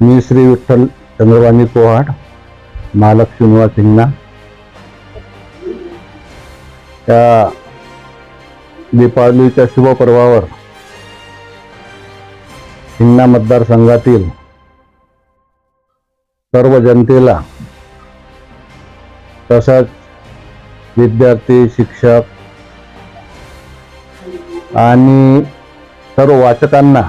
मी श्री विठ्ठल चंद्रवाणी कोहाड मालक श्रीनिवास हिंगणा. त्या दीपावलीच्या शुभपर्वावर हिंगणा मतदारसंघातील सर्व जनतेला तसंच विद्यार्थी शिक्षक आणि सर्व वाचकांना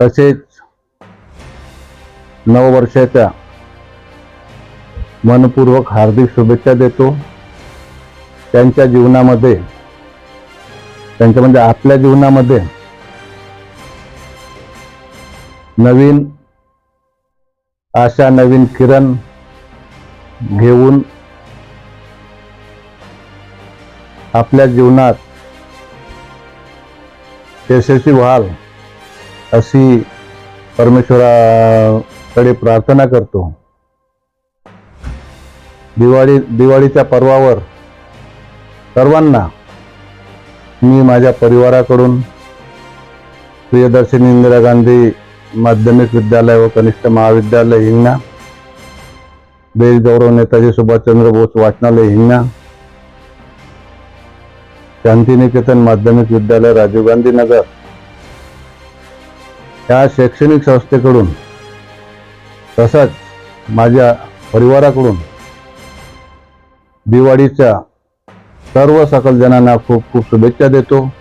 तसेच नववर्षाच्या मनपूर्वक हार्दिक शुभेच्छा देतो. त्यांच्या जीवनामध्ये त्यांच्या म्हणजे आपल्या जीवनामध्ये नवीन आशा नवीन किरण घेऊन आपल्या जीवनात यशस्वी व्हाल. अशी परमेश्वराकडे प्रार्थना करतो. दिवाळी दिवाळीच्या पर्वावर सर्वांना मी माझ्या परिवाराकडून प्रियदर्शनी इंदिरा गांधी माध्यमिक विद्यालय व कनिष्ठ महाविद्यालय हिंगणा देशगौरव नेताजी सुभाषचंद्र बोस वाचनालय हिंगणा शांतिनिकेतन माध्यमिक विद्यालय राजीव गांधी नगर या शैक्षणिक संस्थेकडून तसंच माझ्या परिवाराकडून दिवाळीच्या सर्व सकल जणांना खूप खूप शुभेच्छा देतो.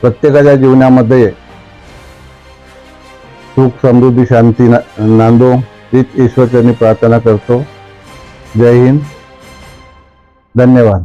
प्रत्येकाच्या जीवनामध्ये सुख समृद्धी शांती ना- नांदो. हीच ईश्वरचरणी प्रार्थना करतो. जय हिंद. धन्यवाद.